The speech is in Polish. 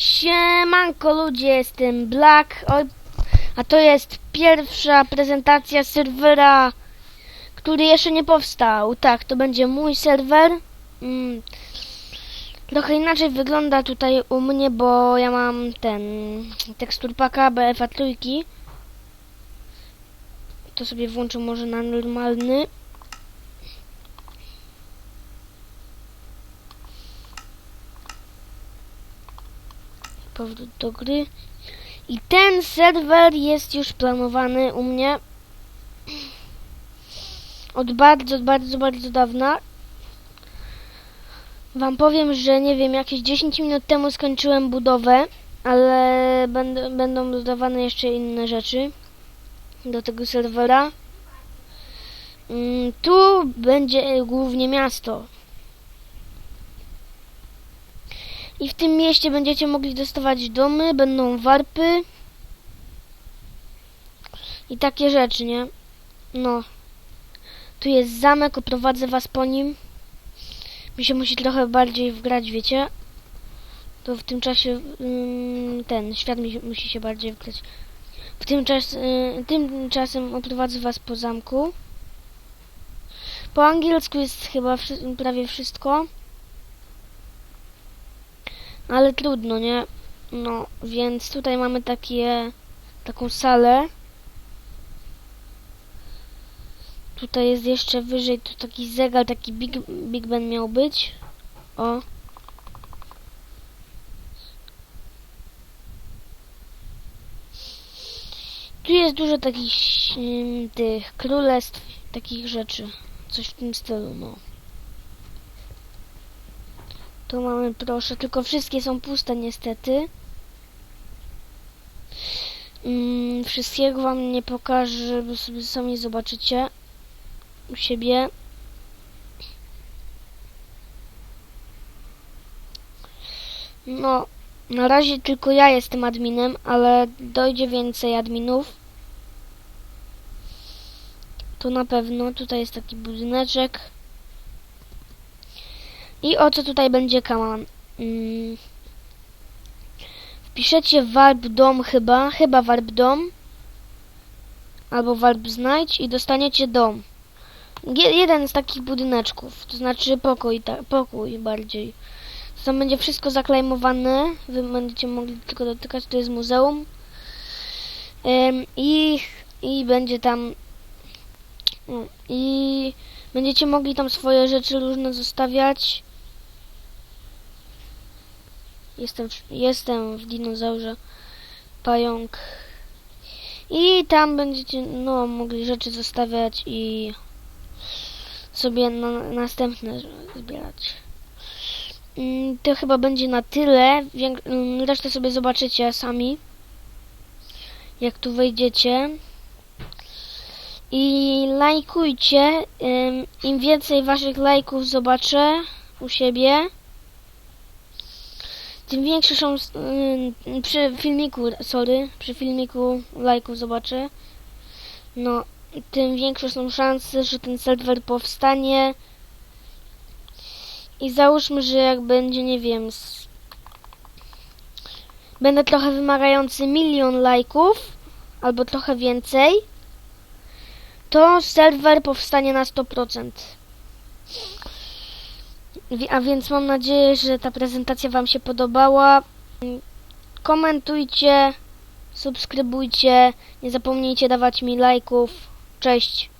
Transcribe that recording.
Siemanko ludzie, jestem Black, a to jest pierwsza prezentacja serwera, który jeszcze nie powstał. Tak, to będzie mój serwer. Mm, trochę inaczej wygląda tutaj u mnie, bo ja mam ten teksturpaka BFA trójki. To sobie włączę może na normalny. Powrót do gry. I ten serwer jest już planowany u mnie od bardzo, bardzo, bardzo dawna. Wam powiem, że nie wiem, jakieś 10 minut temu skończyłem budowę, ale będą, będą dodawane jeszcze inne rzeczy do tego serwera. Mm, Tu będzie głównie miasto. I w tym mieście będziecie mogli dostawać domy, będą warpy. I takie rzeczy, nie? No. Tu jest zamek, oprowadzę was po nim. Mi się musi trochę bardziej wgrać, wiecie? To w tym czasie ym, ten świat mi, musi się bardziej wgrać. W tym czas, y, tymczasem oprowadzę was po zamku. Po angielsku jest chyba prawie wszystko. Ale trudno, nie? No, więc tutaj mamy takie, taką salę. Tutaj jest jeszcze wyżej, tu taki zegar, taki Big, Big Ben miał być. O. Tu jest dużo takich ym, tych królestw, takich rzeczy. Coś w tym stylu, no. Tu mamy proszę, tylko wszystkie są puste niestety. Mm, wszystkiego wam nie pokażę, bo sobie sami zobaczycie u siebie. No, na razie tylko ja jestem adminem, ale dojdzie więcej adminów. To na pewno. Tutaj jest taki budyneczek. I o co tutaj będzie kaman? Mm. Wpiszecie warp dom chyba, chyba warp dom. Albo warp znajdź i dostaniecie dom. Je- jeden z takich budyneczków, to znaczy pokój, ta, pokój bardziej. Tam będzie wszystko zaklejmowane, wy będziecie mogli tylko dotykać, to jest muzeum. Ym, I, I będzie tam... no, I będziecie mogli tam swoje rzeczy różne zostawiać. Jestem w, jestem w dinozaurze pająk. I tam będziecie no mogli rzeczy zostawiać i sobie na, następne zbierać. Mm, To chyba będzie na tyle. Mm, Resztę sobie zobaczycie sami. Jak tu wejdziecie. I lajkujcie. Im więcej waszych lajków zobaczę u siebie, tym większe są ym, przy filmiku, sorry, przy filmiku lajków zobaczę. No, tym większe są szanse, że ten serwer powstanie. I załóżmy, że jak będzie, nie wiem, s- będę trochę wymagający milion lajków, albo trochę więcej, to serwer powstanie na 100%. A więc mam nadzieję, że ta prezentacja Wam się podobała. Komentujcie, subskrybujcie, nie zapomnijcie dawać mi lajków. Cześć!